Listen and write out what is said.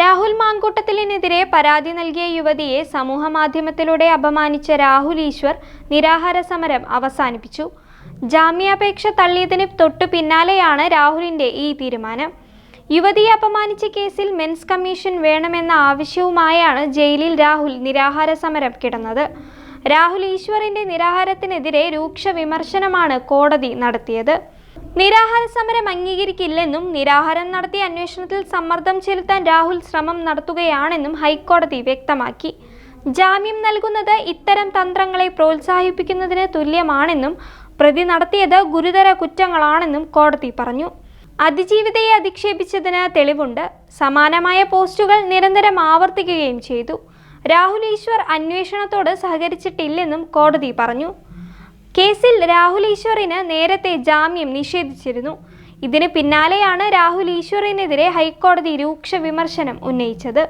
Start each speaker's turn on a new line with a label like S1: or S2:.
S1: രാഹുൽ മാങ്കൂട്ടത്തിലിനെതിരെ പരാതി നൽകിയ യുവതിയെ സമൂഹമാധ്യമത്തിലൂടെ അപമാനിച്ച രാഹുൽ ഈശ്വർ നിരാഹാര സമരം അവസാനിപ്പിച്ചു. ജാമ്യാപേക്ഷ തള്ളിയതിന് തൊട്ടു പിന്നാലെയാണ് രാഹുലിന്റെ ഈ തീരുമാനം. യുവതിയെ അപമാനിച്ച കേസിൽ മെൻസ് കമ്മീഷൻ വേണമെന്ന ആവശ്യവുമായാണ് ജയിലിൽ രാഹുൽ നിരാഹാര സമരം കിടന്നത്. രാഹുൽ ഈശ്വറിന്റെ നിരാഹാരത്തിനെതിരെ രൂക്ഷ വിമർശനമാണ് കോടതി നടത്തിയത്. നിരാഹാര സമരം അംഗീകരിക്കില്ലെന്നും നിരാഹാരം നടത്തിയ അന്വേഷണത്തിൽ സമ്മർദ്ദം ചെലുത്താൻ രാഹുൽ ശ്രമം നടത്തുകയാണെന്നും ഹൈക്കോടതി വ്യക്തമാക്കി. ജാമ്യം നൽകുന്നത് ഇത്തരം തന്ത്രങ്ങളെ പ്രോത്സാഹിപ്പിക്കുന്നതിന് തുല്യമാണെന്നും പ്രതി നടത്തിയത് ഗുരുതര കുറ്റങ്ങളാണെന്നും കോടതി പറഞ്ഞു. അതിജീവിതയെ അധിക്ഷേപിച്ചതിന് തെളിവുണ്ട്. സമാനമായ പോസ്റ്റുകൾ നിരന്തരം ആവർത്തിക്കുകയും ചെയ്തു. രാഹുൽ ഈശ്വർ അന്വേഷണത്തോട് സഹകരിച്ചിട്ടില്ലെന്നും കോടതി പറഞ്ഞു. കേസിൽ രാഹുൽ ഈശ്വറിന് നേരത്തെ ജാമ്യം നിഷേധിച്ചിരുന്നു. ഇതിന് പിന്നാലെയാണ് രാഹുൽ ഈശ്വറിനെതിരെ ഹൈക്കോടതി രൂക്ഷ വിമർശനം ഉന്നയിച്ചത്.